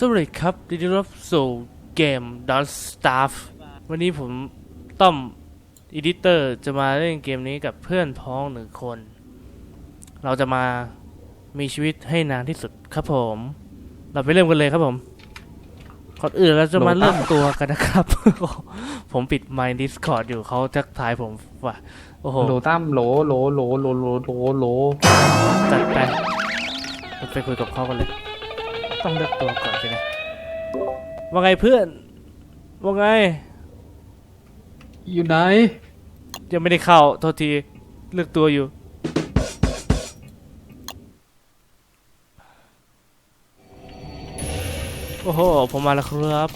สวัสดีครับยินดีต้อนรับสู่เกม Don't Starve วันนี้ผมต้อมอีดิเตอร์จะมาเล่นเกมนี้กับเพื่อนพ้องหนึ่งคน เราจะมามีชีวิตให้นานที่สุดครับผม เราไปเริ่มกันเลยครับผมก่อนอื่นเราจะมาเริ่มตัวกันนะครับ ผมปิด My Discord อยู่เขาทักทายผมว่าโอ้โหโหลตั้มโหลโหลโหลโหลโหลโหลโหลจัดไปเราไปคุยกับเขากันเลย ต้องเลือกตัวก่อนใช่ไหมว่าไงเพื่อน ว่าไง อยู่ไหน ยังไม่ได้เข้าโทษทีเลือกตัวอยู่ โอ้โห ผมมาแล้วครับ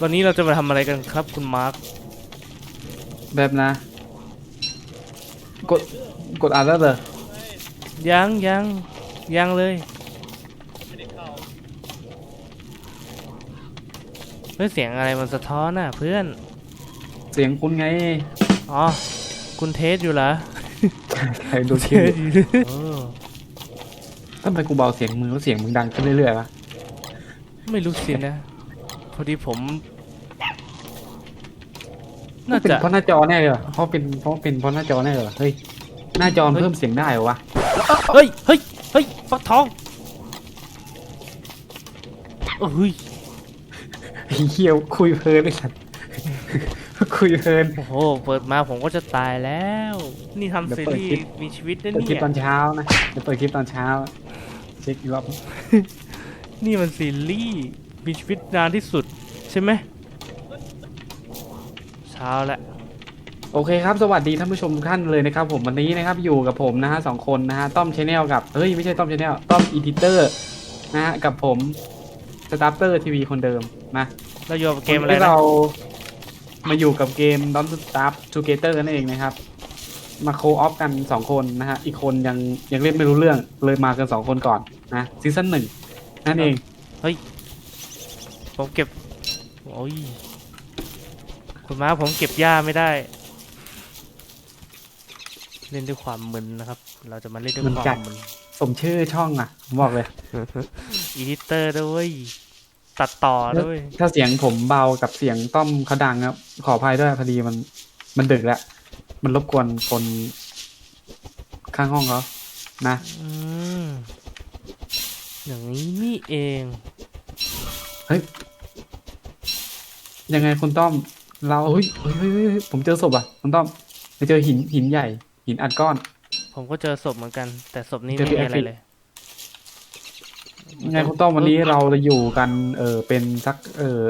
วันนี้เราจะมาทำอะไรกันครับคุณมาร์ค แบบนะ กด กดอ่านแล้วเหรอยังยังยังเลย เฮ้ยเสียงอะไรมันสะท้อนน่ะเพื่อน เสียงคุณไงอ๋อ คุณเทสอยู่เหรอใครดูเทคลิปสอยู่เออทำไมกูเบาเสียงมึงแล้วเสียงมึงดังขึ้นเรื่อยๆวะไม่รู้สินะ พอดีผม น่าน่าเป็นจะเพราะหน้าจอแน่เลยเหรอเพราะเป็นเพราะเป็นเพราะหน้าจอแน่เลยเหรอเฮ้ยหน้าจอมันเพิ่มเสียงได้เหรอวะเฮ้ย เฮ้ย เฮ้ย ฟักทองเอ้ย ไอ้เฮียคุยเพลินไอ้สัตว์คุยเพลิน โอ้โห เปิดมาผมก็จะตายแล้ว นี่ทำเดี๋ยวซีเปิดรีคลิปส์มีชีวิตนะเปิดคลิเนี่ปยตอนเช้านะจะเปิดคลิปตอนเช้า เช็คอีกรอบนี่มันซีรีส์มีชีวิตนานที่สุด ใช่ไหมเช้าแล้วโอเคครับ สวัสดีท่านผู้ชมทุกท่านเลยนะครับ ผมวันนี้นะครับอยู่กับผมนะฮะสองคนนะฮะต้อมชแนลกับเฮ้ยไม่ใช่ต้อมชแนลต้อมอีดิเตอร์นะฮะกับผม สตาร์เตอร์ทีวีคนเดิมนะเราอยู่กับเกมอะไรที่นะเรามาอยู่กับเกม Don't Starve Together นั่นเองนะครับ มาโคออฟกันสองคนนะฮะอีกคนยังยังเล่นไม่รู้เรื่องเลยมากันสองคนก่อนนะซีซั่นหนึ่งนั่นเองผมเก็บโอ้ยคุณม้าผมเก็บหญ้าไม่ได้ เล่นด้วยความมึนนะครับ เราจะมาเล่นด้วยความมึนสมชื่อช่องอะผมบอกเลย อีดิเตอร์ด้วย ตัดต่อด้วย ถ้าเสียงผมเบากับเสียงต้อมเขาดังครับ ขออภัยด้วยพอดีมัน มันดึกแล้ว มันรบกวนคนข้างห้องเขานะอย่างนี้นี่เอง เฮ้ย ยังไงคุณต้อม เราเฮ้ยเฮ้ยเฮ้ยเฮ้ยผมเจอศพอะ คุณต้อมไปเจอหินหินใหญ่ หินอัดก้อน ผมก็เจอศพเหมือนกัน แต่ศพนี้ไม่มีอะไรเลย ยังไงคุณต้อมวันนี้เราจะอยู่กันเออเป็นสักเออ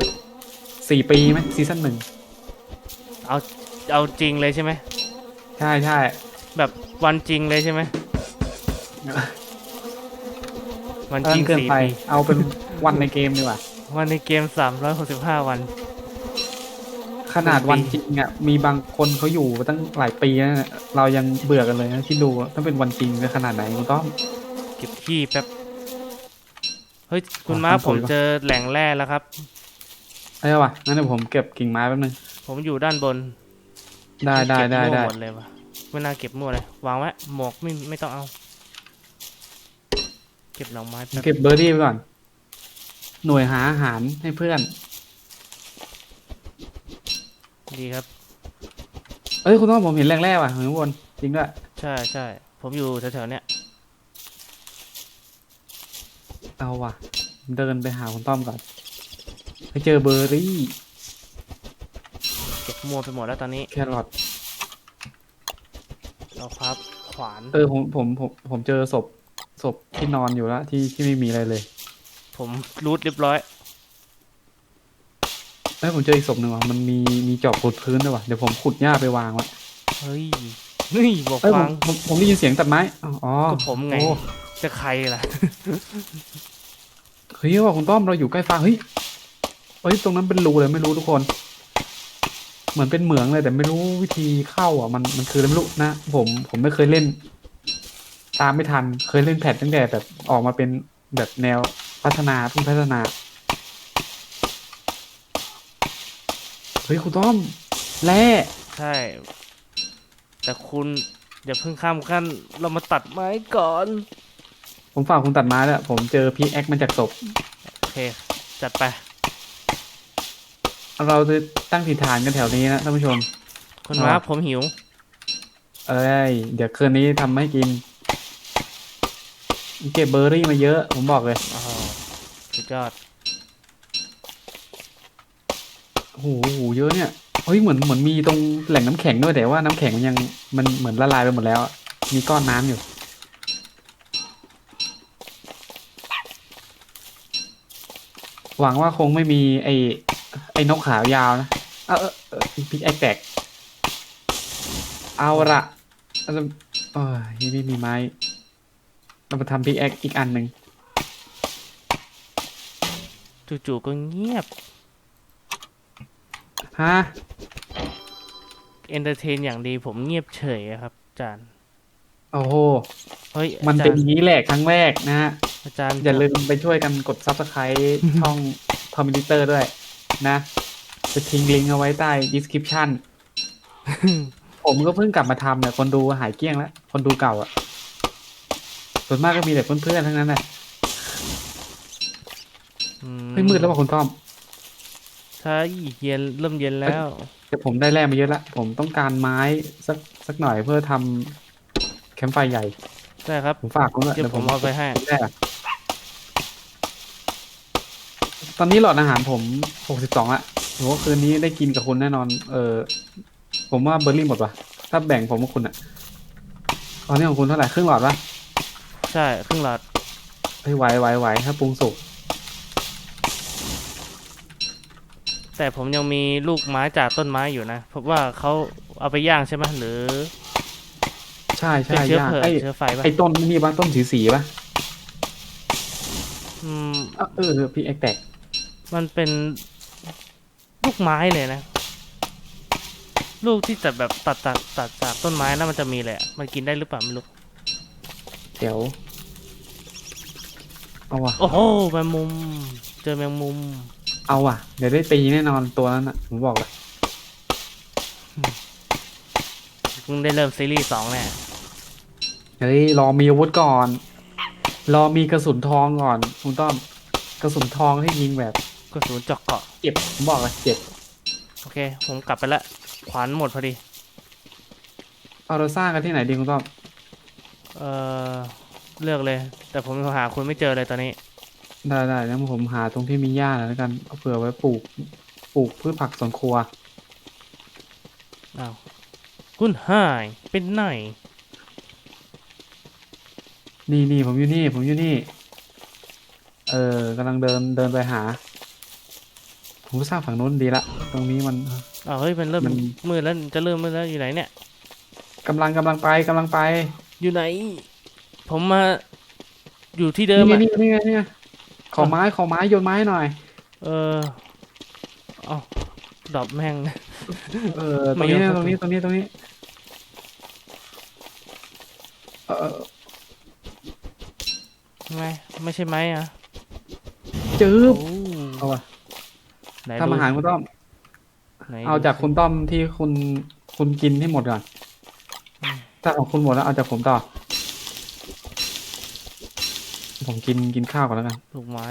สี่ปีไหมซีซั่นหนึ่งเอาเอาจริงเลยใช่ไหมใช่ใช่แบบวันจริงเลยใช่ไหมวันเอจริองเกินสี่ไป ปีเอาเป็นวันในเกมดีกว่า วันในเกมสามร้อยหกสิบห้าวัน ขนาดเป็นปีวันจริงอะมีบางคนเขาอยู่มาตั้งหลายปีแล้วนะเรายังเบื่อกันเลยนะที่ดูว่าถ้าเป็นวันจริงจะขนาดไหนคุณต้อม เก็บขี้แป๊บ เฮ้ยคุณอ๋อม้าทำผมปุ๋ยปะเจอแหล่งแร่แล้วครับเอ้ยวะงั้นเดี๋ยวผมเก็บกิ่งไม้แป๊บนึง ผมอยู่ด้านบน ได้ได้เก็บได้มั่วได้หมดเลยวะไม่น่าเก็บมั่วเลยวางไว้หมวกไม่ไม่ต้องเอา เก็บหน่อไม้ผมแป๊บเก็บเบอร์ดี้ไปก่อน หน่วยหาอาหารให้เพื่อน ดีครับ เอ้ยคุณต้อมผมเห็นแรงแรกว่ะข้างบนจริงด้วย ใช่ใช่ผมอยู่แถวๆเนี้ย เอาว่ะ เดินไปหาคุณต้อมก่อน ไปเจอเบอร์รี่ เก็บมั่วไปหมดแล้วตอนนี้ แครอทเราครับ ขวาน เออผมผมผมผมเจอศพศพที่นอนอยู่แล้วที่ที่ไม่มีอะไรเลยผมรูดเรียบร้อย เอ้ยผมเจออีกศพหนึ่งว่ะมันมีมีจอบขุดพื้นด้วยว่ะเดี๋ยวผมขุดหญ้าไปวางไว้เฮ้ย เฮ้ยบอกเอ้ยผวามงผมผมได้ยินเสียงตัดไม้อ๋ออ๋อก็ผมไง โอ้จะใครล่ะ เฮ้ยว่าคุณต้อมเราอยู่ใกล้ฟ้าเฮ้ยเฮ้ยตรงนั้นเป็นรูเลยไม่รู้ทุกคน เหมือนเป็นเหมืองเลยแต่ไม่รู้วิธีเข้าอะมันมันคืออะไรไม่รู้นะผมผมไม่เคยเล่น ตามไม่ทันเคยเล่นแพทตั้งแต่แบบออกมาเป็นแบบแนวพัฒนาเพิ่งพัฒนาเฮ้ยคุณต้อมแร่ใช่ แต่คุณอย่าเพิ่งข้ามขั้น เรามาตัดไม้ก่อนโอผมฝากคุณตัดไม้แล้วผมเจอพีแอคมาจากศพโอเค จัดไป เราจะตั้งถิ่นฐานกันแถวนี้นะท่านผู้ชม คุณอ๋อมาร์คผมหิว เอ้ย เดี๋ยวคืนนี้ทำให้กิน เก็บเบอร์รี่มาเยอะ ผมบอกเลยอ๋อสุดยอด โอ้โหเยอะเนี่ย เฮ้ยเหมือนเหมือนมีตรงแหล่งน้ำแข็งด้วยแต่ว่าน้ำแข็งมันยังมันเหมือนละลายไปหมดแล้ว มีก้อนน้ำอยู่ หวังว่าคงไม่มีไอ้ไอ้นกขาวยาวนะ เออเออพิกแอแตก เอาละเราเออนี่ไม่มีไม้ เรามาทำพิกแอคอีกอันหนึ่งจู่ๆก็เงียบ ฮะ เอนเตอร์เทนอย่างดีผมเงียบเฉยอะครับอาจารย์ โอ้โห เฮ้ยมันอาจาเป็นรอย์ย่างนี้แหละครั้งแรกนะฮะ อาจารย์อย่าลืมไปช่วยกันกด subscribe ช่อง c o m m u n i t o r ด้วย นะ จะทิ้งลิงก์เอาไว้ใต้ description ผมก็เพิ่งกลับมาทำเนี่ยคนดูหายเกลี้ยงแล้ว คนดูเก่าอะ่ะ ส่วนมากก็มีแต่เพื่อนๆทั้งนั้นแหละอืเฮ้ยมืดแล้วป่ะคุณต้อม ใช่เย็นเริ่มเย็นแล้ว แต่ผมได้แร่มาเยอะละผมต้องการไม้สักสักหน่อยเพื่อทำแคมป์ไฟใหญ่ ได้ครับ ผมฝากคุณด้วยเดี๋ยวผมเอาไปให้ แร่ตอนนี้หลอดอาหารผมหกสิบสองละผมว่าคืนนี้ได้กินกับคุณแน่นอน เออผมว่าเบอร์รี่หมดว่ะถ้าแบ่งผมกับคุณอะตอนนี้ของคุณเท่าไหร่ครึ่งหลอดปะใช่ครึ่งหลอด เฮ้ยไหวไหวไหวถ้าปรุงสุก แต่ผมยังมีลูกไม้จากต้นไม้อยู่นะเพราะว่าเขาเอาไปย่างใช่ไหมหรือ ใช่เป็นใช่เชื้อย่างเพลิงไอ้เชื้อไฟปะไอ้ต้นนี่บ้าต้นสีสีๆปะอืม เออเออพี่แอคแตกมันเป็นลูกไม้เลยนะ ลูกที่ตัดแบบตัดตัดตัดจากต้นไม้แล้วมันจะมีเลยอะมันกินได้หรือเปล่าไม่รู้เดี๋ยวเอาว่ะโอ้โหแมงมุม เจอแมงมุม เอาว่ะ เดี๋ยวได้ตีแน่นอนตัวนั้นอะ ผมบอกเลยเพิ่งได้เริ่มซีรีส์สองแน่เฮ้ยรอมีอาวุธก่อน รอมีกระสุนทองก่อนคุณต้อมกระสุนทองให้ยิงแบบกระสุนเจาะเกาะ เจ็บผมบอกเลยเจ็บโอเค ผมกลับไปละขวานหมดพอดี เอาเราสร้างกันที่ไหนดีคุณต้อมเออเลือกเลย แต่ผมหาคุณไม่เจอเลยตอนนี้ ได้ได้แล้วผมหาตรงที่มีหญ้าหน่อยแล้วกันเอาเผื่อไว้ปลูกปลูกพืชผักสวนครัว อ้าวคุณหายเป็นไหนนี่นี่ผมอยู่นี่ ผมอยู่นี่ เออกำลังเดินเดินไปหา ผมก็สร้างฝั่งนู้นดีละ ตรงนี้มัน อ้าวเฮ้ยมันเริ่มมัน มืดแล้วจะเริ่มมืดแล้วอยู่ไหนเนี่ยกำลังกำลังไปกำลังไปอยู่ไหน ผมมาอยู่ที่เดิมนี่อะไงนี่ไงนี่ไง ขอไม้ขอไม้โยนไม้หน่อย เออเอ้าดรอปแม่ง เออตรงนี้ไม่ยอนะมตรงนี้ตรงนี้ตรงนี้ เออไม่ไม่ใช่ไหมอะจืบโอ้เอาวะไหนทำอาหารดูคุณต้อมไหนเอาจากดูคุณต้อมที่คุณคุณกินให้หมดก่อนอืมถ้าของคุณหมดแล้วเอาจากผมต่อ ผมกินกินข้าวก่อนแล้วกันลูกไม้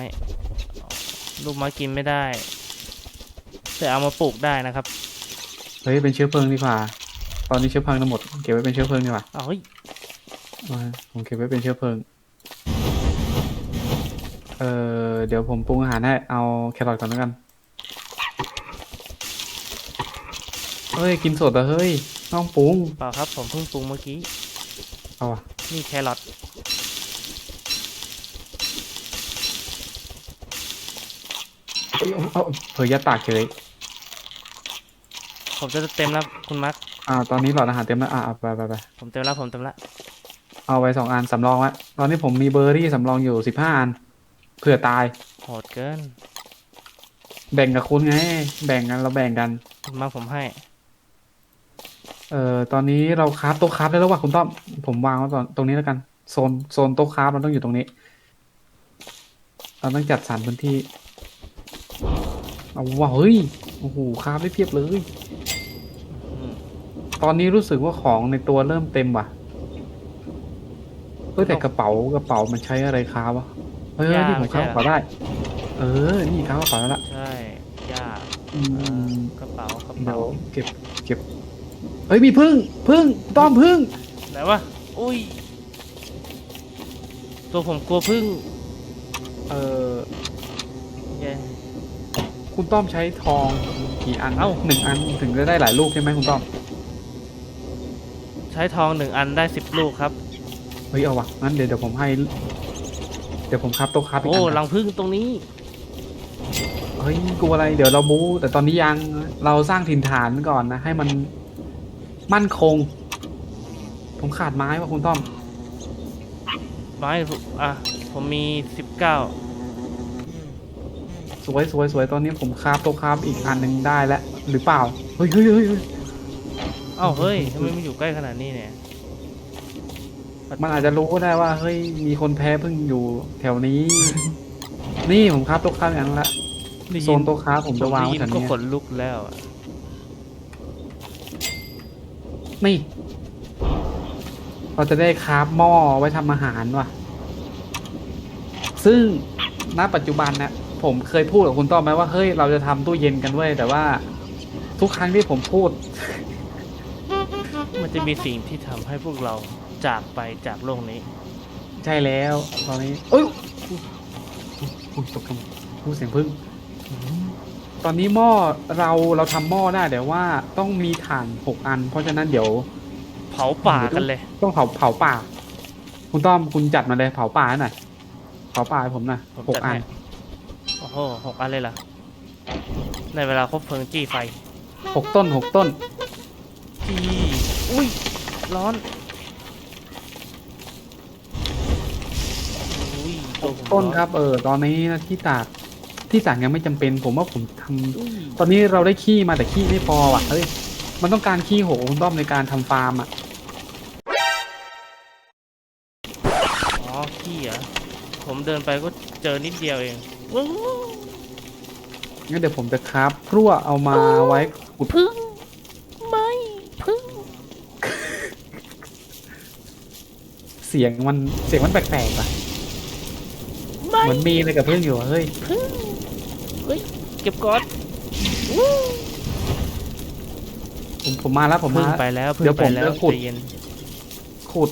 ลูกไม้กินไม่ได้ แต่เอามาปลูกได้นะครับเฮ้ยเป็นเชื้อเพลิงดีกว่า ตอนนี้เชื้อเพลิงทั้งหมดเก็บไว้เป็นเชื้อเพลิงดีกว่าเอาเฮ้ยเอาผมเก็บไว้เป็นเชื้อเพลิง เออเดี๋ยวผมปรุงอาหารให้เอาแครอทก่อนแล้วกัน เฮ้ยกินสดเหรอเฮ้ยต้องปรุงเปล่าครับ ผมเพิ่งปรุงเมื่อกี้เอาอะนี่แครอท เอ้ยเอาเอาเผยยาตากเฉยผมจะเต็มแล้วคุณมักอ่า ตอนนี้หลอดอาหารเต็มแล้วอ่าไปไปไปผมเต็มแล้วผมเต็มแล้วเอาไว้สองอันสำรองไว้ตอนนี้ผมมีเบอร์รี่สำรองอยู่สิบห้าอันเผื่อตายโหดเกิน แบ่งกับคุณไง แบ่งกันเราแบ่งกัน คุณมักผมให้ เอ่อตอนนี้เราคราฟโต๊ะคราฟได้แล้วว่ะคุณต้อมผมวางไว้ตอนตรงนี้แล้วกันโซนโซนโต๊ะคราฟมันต้องอยู่ตรงนี้ เราต้องจัดสรรพื้นที่ เอาว่ะเฮ้ยโอ้โหคราฟได้เพียบเลยอืมตอนนี้รู้สึกว่าของในตัวเริ่มเต็มว่ะเอ้ยแต่กระเป๋ากระเป๋ามันใช้อะไรค้าวะเฮ้ยเฮ้ยนี่ผมค้ากระเป๋าได้ เออ นี่ค้ากระเป๋าแล้วละใช่ยากอืมกระเป๋ากระเดี๋เป๋ายวเก็บเก็บเฮ้ยมีพึ่งพึ่งต้อมพึ่งไหนวะอุ้ยตัวผมกลัวพึ่งเออแย่ คุณต้อมใช้ทองกี่อันเอ้าหนึ่งอันถึงจะได้หลายลูกใช่ไหมคุณต้อมใช้ทองหนึ่งอันได้สิบลูกครับเฮ้ยเอาวะงั้นเดี๋ยวเดี๋ยวผมให้ เดี๋ยวผมครับโต๊ะครับอีกโอ้อันรังพึ่งตรงนี้ เฮ้ยกลัวอะไรเดี๋ยวเราบู๊แต่ตอนนี้ยังเราสร้างถิ่นฐานก่อนนะ ให้มันมั่นคง ผมขาดไม้ว่ะคุณต้อมไม้อะผมมีสิบเก้า สวยสวยสวยตอนนี้ผมคราฟโต๊ะครับอีกอันหนึ่งได้แล้วหรือเปล่า เฮ้ยเฮ้ยเฮ้ยเฮ้ยเอ้าเฮ้ยทำไมมันอยู่ใกล้ขนาดนี้เนี่ยมันอาจจะรู้ก็ได้ว่าเฮ้ยมีคนแพ้เพิ่งอยู่แถวนี้ นี่ผมคราฟโต๊ะครับอย่างละได้โซยินโต๊ะครับผมผจะมวางได้ไว้ยินแถวก็นี้ขนลุกแล้วอะนี่ เราจะได้คราฟหม้อไว้ทำอาหารว่ะ ซึ่งณปัจจุบันนะ ผมเคยพูดกับคุณต้อมไหมว่าเฮ้ยเราจะทำตู้เย็นกันเว้ยแต่ว่า ทุกครั้งที่ผมพูด มันจะมีสิ่งที่ทำให้พวกเราจากไปจากโลกนี้ ใช่แล้วตอนนี้เอ้ยอุ๊ยอุ๊ยตกใจพูดเสียงพึ่งตอนนี้หม้อเราเราทำหม้อได้แต่ว่าต้องมีถ่านหกอัน เพราะฉะนั้นเดี๋ยว เผาป่ากันเลย ต้องเผาเผาป่า คุณต้อมคุณจัดมาเลยเผาป่าให้หน่อยเผาป่าให้ผมหน่อยผมหกจัดอันให้ โอ้โหหกอันเลยเหรอในเวลาครบเพลิงจี้ไฟหกต้นหกต้นจี้อุ้ย ร้อนอุ้ยตัวผมต้นร้อครับ เออ ตอนนี้นะที่ตากที่ตากยังไม่จำเป็น ผมว่าผมทำอุ้ยตอนนี้เราได้ขี้มาแต่ขี้ไม่พอว่ะเฮ้ยมันต้องการขี้หกคุณต้อมในการทำฟาร์มอะอ๋อขี้เหรอะผมเดินไปก็เจอนิดเดียวเองว้าว งั้นเดี๋ยวผมจะคราฟพรั่วเอามาไว้ขุดพึ่งไม่พึ่งเสียงมันเสียงมันแปลกๆอะไม่เหมือนมีอะไรกับเพื่อนอยู่อะเฮ้ยพึ่งเฮ้ยเก็บก่อนวู้ผมผมมาแล้วผมพึ่มางไปแล้วพึ่เดี๋ยงวไปผมแล้วจะขุดใจเย็นขุด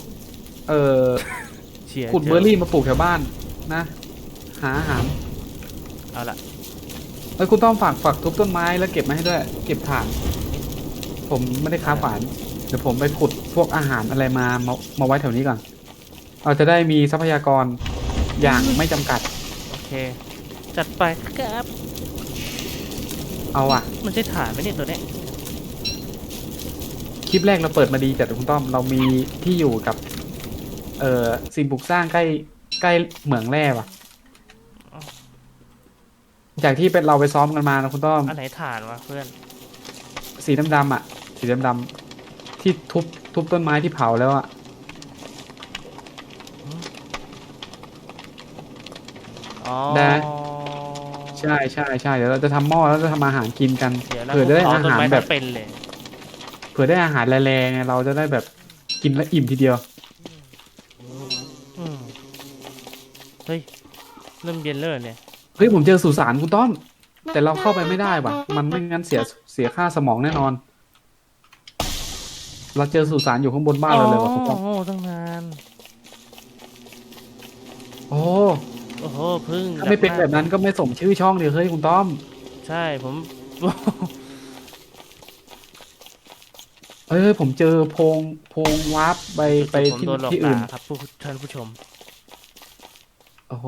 เอ่อเชียร์ขุดจเบอร์รี่มาปลูกแถวบ้านนะ หาอาหาร เอาละเอ้ยคุณต้องฝากฝากทุบต้นไม้แล้วเก็บมาให้ด้วย เก็บถ่าน ผมไม่ได้ค้าฝานเดี๋ยวผมไปขุดพวกอาหารอะไรมามามาไว้แถวนี้ก่อน เราจะได้มีทรัพยากรอย่างไม่จำกัด โอเค จัดไปครับ เอาอะ มันใช่ฐานไหมเนี่ยตัวเนี้ยคลิปแรกเราเปิดมาดีจัดคุณต้อม เรามีที่อยู่กับ เอ่อสิ่งปลูกสร้างใกล้ใกล้เหมืองแร่ว่ะ จากที่เป็นเราไปซ้อมกันมานะคุณต้อมอันไหนฐานวะเพื่อน สีดำๆอะ สีดำๆที่ทุบทุบต้นไม้ที่เผาแล้วอะอ๋อ ได้ ใช่ใช่ใช่เดี๋ยวเราจะทำหม้อแล้วจะทำอาหารกินกันเดี๋ยวนะเผื่อจะได้ผมอาเผต้นหารไม้แบทั้บงเป็นเลยเผื่อได้อาหารแรงๆไงเราจะได้แบบกินแล้วอิ่มทีเดียว อืมเฮ้ย เริ่มเย็นเลยเนี่ย เฮ้ยผมเจอสุสานคุณต้อม แต่เราเข้าไปไม่ได้ว่ะ มันไม่งั้นเสียเสียค่าสมองแน่นอน เราเจอสุสานอยู่ข้างบนบ้านเราเลยว่ะคุณต้อมโอ้โหตั้งนานโอ้โอ้โหพึ่งถ้าไม่เป็นแบบนั้นก็ไม่สมชื่อช่องเลยเฮ้ยคุณต้อม ใช่ผมเอ้ยผมเจอโพรงโพรงวาร์ปไปไปผมที่โดนหลอกที่อื่นด่าครับผู้ท่านผู้ชมโอ้โห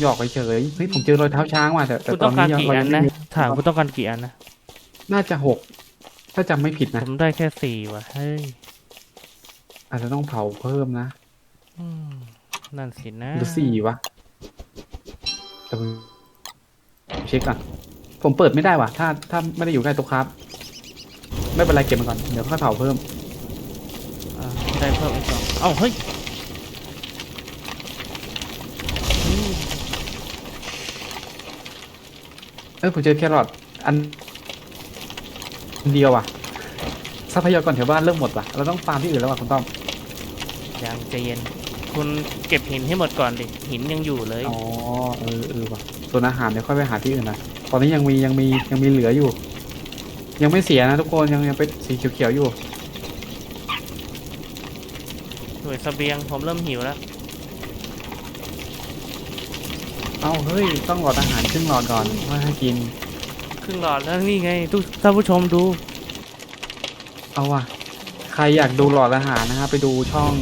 หยอกไปเฉยเฮ้ยผมเจอรอยเท้าช้างว่ะแต่แต่คุณตต้ออนงการนี้ยังกี่เราอัยันงไม่นะมีถามคุณต้องการกี่อันนะน่าจะหกถ้าจำไม่ผิดนะผมได้แค่สี่ว่ะเฮ้ยอาจจะต้องเผาเพิ่มนะอืมนั่นสินะหรือสี่วะแต่ผมเช็คก่อนผมเปิดไม่ได้ว่ะ ถ้าถ้าไม่ได้อยู่ใกล้โต๊ะครับ ไม่เป็นไรเก็บมันก่อนเดี๋ยวค่อยเผาเพิ่ม อ่าได้เพิ่มอีกสองเอ้าเฮ้ยอืม เออผมเจอแครอทอันอันเดียวว่ะ ทรัพยากรแถวบ้านเริ่มหมดว่ะ เราต้องฟาร์มที่อื่นแล้วว่ะคุณต้อม ยังใจเย็น คุณเก็บหินให้หมดก่อนดิ หินยังอยู่เลย อ๋อเออเออว่ะ ส่วนอาหารเดี๋ยวค่อยไปหาที่อื่นนะ ตอนนี้ยังมียังมียังมีเหลืออยู่ ยังไม่เสียนะทุกคนยังยังเป็นสีเขียวๆอยู่ หน่วยเสบียงผมเริ่มหิวแล้ว เอ้าเฮ้ย ต้องหลอดอาหารครึ่งหลอดก่อนว่าให้กิน ครึ่งหลอดแล้วนี่ไงทุกท่านผู้ชมดู เอาว่ะ ใครอยากดูหลอดอาหารนะฮะไปดูช่อง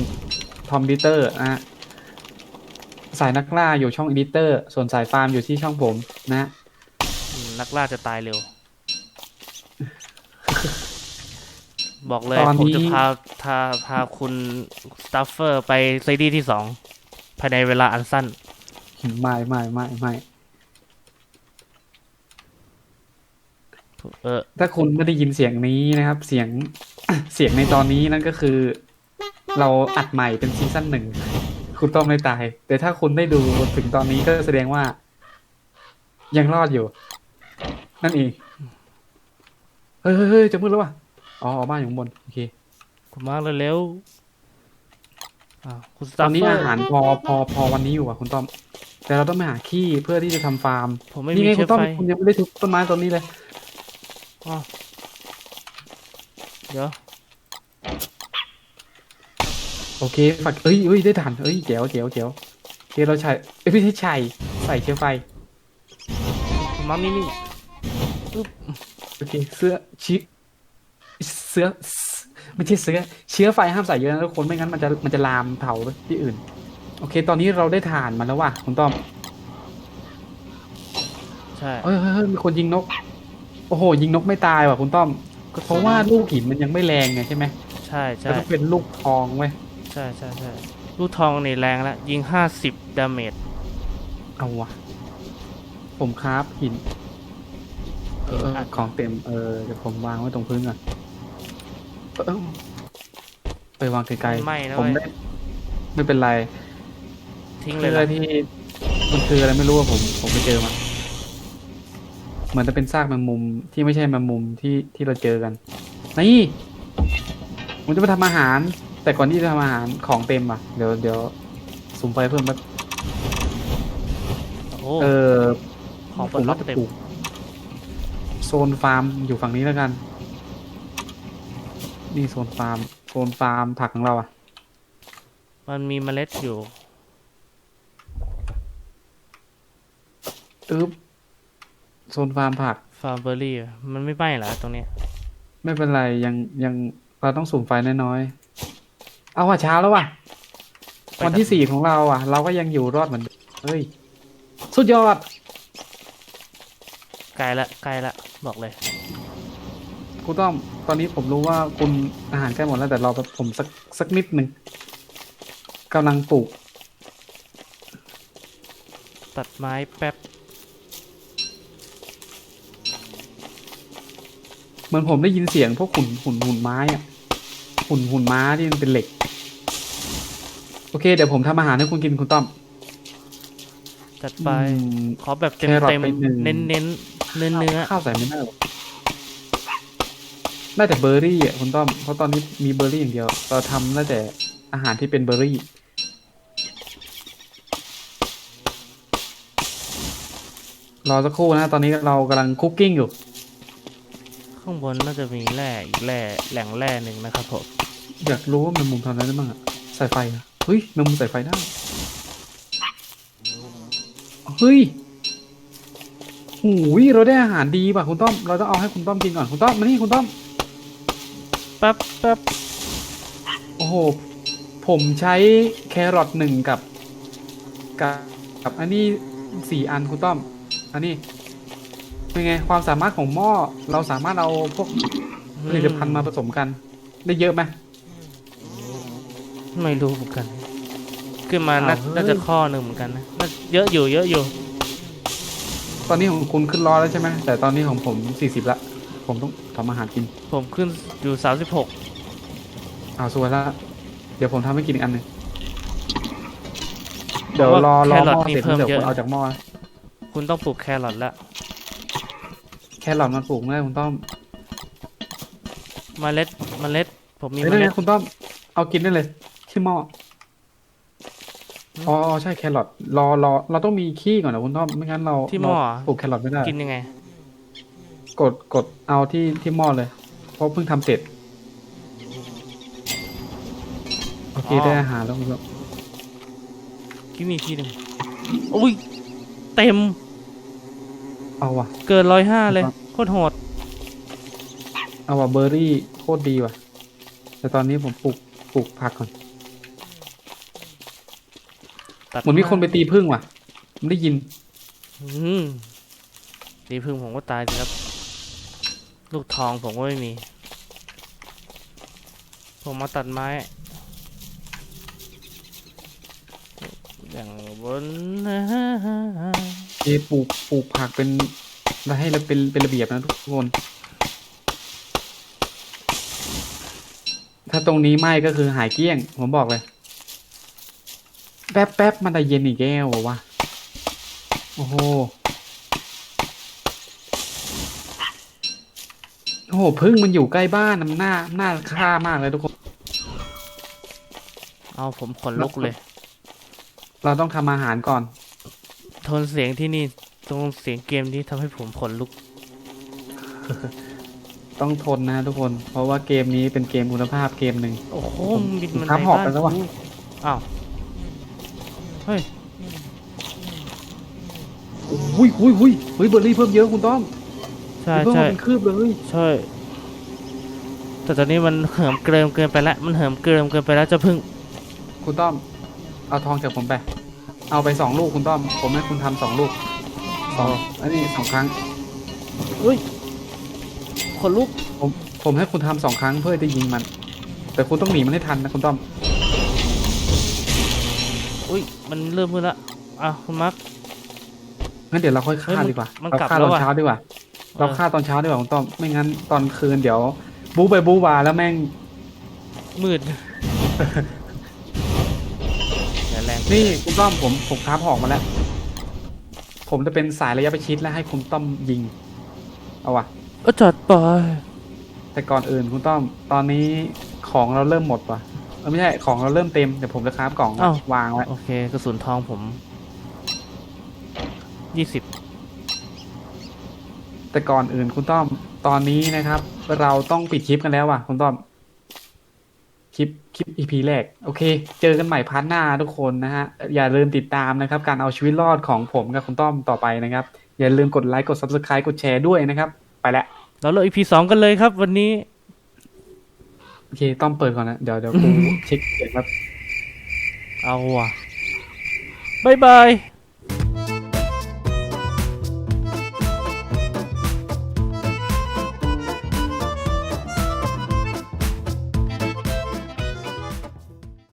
ทอมดิเตอร์นะฮะสายนักล่าอยู่ช่องอีดิเตอร์ ส่วนสายฟาร์มอยู่ที่ช่องผมนะฮะอืมนักล่าจะตายเร็ว บอกเลย ตอนผมนี้จะพาพาพาคุณสตัฟเฟอร์ไปซีรีส์ที่สองภายในเวลาอันสั้น ไม่ไม่ไม่ไม่เออถ้าคุณไม่ได้ยินเสียงนี้นะครับ เสียงเสียงในตอนนี้นั่นก็คือ เราอัดใหม่เป็นซีซั่นหนึ่งคุณต้องไม่ตาย แต่ถ้าคุณได้ดูถึงตอนนี้ก็แสดงว่า ยังรอดอยู่ นั่นเองเฮ้ยเฮ้ยเฮ้ยจะมืดแล้วว่ะอ๋อบ้านอยู่ข้างบน โอเคคุณมาร์คเร็วๆ อ่าคุณสตตัอฟนเฟนี้ออาร์หารพอพอพอวันนี้อยู่อะคุณต้อม แต่เราต้องไปหาขี้เพื่อที่จะทำฟาร์มผมไม่นี่มีไงคุเชื้ณอต้อมไฟคุณยังไม่ได้ทุบต้นไม้ต้นนี้เลยอ๋อเดี๋ยว โอเคฝักเอ้ยเอ้ยได้ทันเอ้ยเจ๋วเจ๋วเจ๋วโอเคเราใช้เอ้ยไม่ใช่ใช่ใส่เชื้อไฟคุณมาร์คนี่นี่โอเคเสื้อชิเสื้อ ไม่ใช่เสื้อเชื้อไฟห้ามใส่เยอะนะทุกคนไม่งั้นมันจะมันจะลามเผาไปที่อื่น โอเค ตอนนี้เราได้ถ่านมาแล้วว่ะคุณต้อมใช่เฮ้ยเฮ้ยเฮ้ยมีคนยิงนก โอ้โห ยิงนกไม่ตายว่ะคุณต้อม เพราะว่าลูกหินมันยังไม่แรงไงใช่ไหมใช่ใช่มันต้องเป็นลูกทองเว้ยใช่ใช่ใช่ลูกทองนี่แรงแล้วยิงห้าสิบดาเมจเอาวะผมคราฟหินเอออะของเต็มเออเดี๋ยวผมวางไว้ตรงพื้นก่อน เออไปวางไกลไม่นะผมเว้ยได้ไม่เป็นไรทิ้งเลยพื่ละที่มันคืออะไรไม่รู้อะผม ผมไปเจอมาเหมือนจะเป็นซากแมงมุมที่ไม่ใช่แมงมุมที่ที่เราเจอกัน นี่ผมจะไปทำอาหาร แต่ก่อนที่จะทำอาหารของเต็มอะเดี๋ยวเดี๋ยวสุ่มไฟเพิ่มแป๊บโอ้เออของปผลดมล็อว่ากจะเต็มปลูกโซนฟาร์มอยู่ฝั่งนี้แล้วกัน นี่โซนฟาร์มโซนฟาร์มผักของเราอะ มันมีเมล็ดอยู่อึ๊บโซนฟาร์มผัก ฟาร์เบอรี่ มันไม่ไหม้เหรอตรงเนี้ย ไม่เป็นไร ยังยังเราต้องสุ่มไฟน้อยๆ เอาว่ะเช้าแล้วว่ะวันที่สี่ของเราอะ เราก็ยังอยู่รอดเหมือนเดิมเฮ้ย สุดยอดใกล้ละใกล้ละ บอกเลย คุณต้อมตอนนี้ผมรู้ว่าคุณอาหารใกล้หมดแล้วแต่รอแบบผมสักสักนิดหนึ่งกำลังปลูก ตัดไม้แป๊บ เหมือนผมได้ยินเสียงพวกหุ่นหุ่นหุ่นไม้อะหุ่นหุ่นม้าที่มันเป็นเหล็ก โอเค เดี๋ยวผมทำอาหารให้คุณกินคุณต้อม จัดไป อืมขอแบบเต็มแครอทเต็มไปหนึ่ง เน้นเน้นเนื้อเนื้อ ข้าวใส่ไม่ได้หรอก ได้แต่เบอร์รี่อะคุณต้อมเพราะตอนนี้มีเบอร์รี่อย่างเดียว เราทำได้แต่อาหารที่เป็นเบอร์รี่ รอสักครู่นะ ตอนนี้เรากำลังคุกกิ้งอยู่ ข้างบนน่าจะมีแร่อีกแร่แหล่งแร่หนึ่งนะครับผมอยากรู้ว่าแมงมุมทำอะไรได้บ้างอะใส่ไฟอะเฮ้ยแมงมุมใส่ไฟได้เฮ้ยหูยเราได้อาหารดีป่ะคุณต้อม เราต้องเอาให้คุณต้อมกินก่อนคุณต้อมมานี่คุณต้อมแป๊บแป๊บโอ้โห ผมใช้แครอทหนึ่งกับ กับกับอันนี้สี่อันคุณต้อม อันนี้ เป็นไง ความสามารถของหม้อเราสามารถเอาพวกผลิตภัณฑ์มาผสมกัน ได้เยอะไหมไม่รู้เหมือนกัน ขึ้นมาน่าอ้าวเฮ้ยน่าจะข้อหนึ่งเหมือนกันนะน่าเยอะอยู่เยอะอยู่ ตอนนี้ของคุณขึ้นร้อยแล้วใช่ไหมแต่ตอนนี้ของผมสี่สิบละ ผมต้องทำอาหารกินผมขึ้นอยู่สามสิบหกเอาสวยละเดี๋ยวผมทำให้กินอีกอันหนึ่งเดี๋ยวรอรอหม้อเสร็จแล้วเดี๋ยวคุณเอาจากหม้อนะคุณต้องปลูกแครอทละแครอทมันปลูกไม่ได้คุณต้อมเมล็ดเมล็ด ผมมีเฮ้ยเมนั่นล็ไงดคุณต้อมเอากินได้เลยที่หม้ออ๋ออ๋อใช่แครอทรอรอเราต้องมีขี้ก่อนนะคุณต้อมไม่งั้นเราที่หม้อเราปลูกแครอทไม่ได้กินยังไง กดกดเอาที่ที่หม้อเลย เพราะเพิ่งทำเสร็จ โอเคอ๋อได้อาหารแล้วคุณต้อมกินอีกทีหนึ่งอุ้ย เต็มเอาว่ะ เกินร้อยห้าเลยครับโคตรโหด เอาว่ะเบอร์รี่โคตรดีว่ะ แต่ตอนนี้ผมปลูกปลูกผักก่อนตัดเหมือนมีคนไปตีพึ่งว่ะผมได้ยิน อืมตีพึ่งผมก็ตายสิครับ ลูกทองผมก็ไม่มี ผมมาตัดไม้ อย่างบนเอปลูกปลูกผักเป็นให้แล้วเป็นเป็นระเบียบนะทุกคน ถ้าตรงนี้ไหม้ก็คือหายเกลี้ยง ผมบอกเลย แป๊บแป๊บมันจะเย็นอีกแก้ววะโอ้โห โอ้โหพึ่งมันอยู่ใกล้บ้านนะมันน่าน่าฆ่ามากเลยทุกคน เอาผมขนลุกเลย เราต้องทำอาหารก่อนโทนเสียงที่นี่ตรงเสียงเกมที่ทำให้ผมขนลุก ต้องทนนะทุกคน เพราะว่าเกมนี้เป็นเกมคุณภาพเกมหนึ่ง โอ้โหผมบินมันครับในหอบบ้านไปแล้วว่ะกูอ้าวเฮ้ย อุ้ยอุ้ยอุ้ยเฮ้ยเบอร์รี่เพิ่มเยอะคุณต้อม ใช่เพิ่มใช่มาเป็นคืบเลยใช่ แต่ตอนนี้มันเหิมเกริมเกินไปแล้วมันเหิมเกริมเกินไปแล้วเจะพึ่งคุณต้อม เอาทองจากผมไป เอาไปสองลูกคุณต้อม ผมให้คุณทำสองลูกสองอันนี้สองครั้ง อุ้ยขนลุกผมผมให้คุณทำสองครั้งเพื่อจะยิงมัน แต่คุณต้องหนีมันให้ทันนะคุณต้อม อุ้ยมันเริ่มมืดละอะคุณมาร์ค งั้นเดี๋ยวเราค่อยเฮ้ยฆ่ามันดีกว่า มันเรากลับฆ่าแล้ตวอนว่ะ เช้าดีกว่า เราเออฆ่าตอนเช้าดีกว่าคุณต้อมไม่งั้นตอนคืนเดี๋ยว บู๊ไปบู๊วาแล้วแม่ง มืดอย่าแรงนี่คุณต้อมผมผมท้าหอกมาแล้ว ผมจะเป็นสายระยะประชิดแล้วให้คุณต้อมยิง เอาว่ะเออจัดไปแต่ก่อนอื่นคุณต้อม ตอนนี้ของเราเริ่มหมดว่ะเออไม่ใช่ของเราเริ่มเต็มเดี๋ยวผมจะคราฟกล่องอ้าว วางไว้โอเคกระสุนทองผมยี่สิบ แต่ก่อนอื่นคุณต้อมตอนนี้นะครับ เราต้องปิดคลิปกันแล้วว่ะ คุณต้อมคลิปคลิป EP แรก โอเค เจอกันใหม่พาร์ทหน้าทุกคนนะฮะ อย่าลืมติดตามนะครับ การเอาชีวิตรอดของผมกับคุณต้อมต่อไปนะครับ อย่าลืมกดไลค์กด Subscribe กดแชร์ด้วยนะครับ ไปแล้วเราเลิก EP สองกันเลยครับ วันนี้ โอเค ต้อมเปิดก่อนนะเดี๋ยวเดี๋ยวกูเช็คเสียงครับ เอาว่ะบายบาย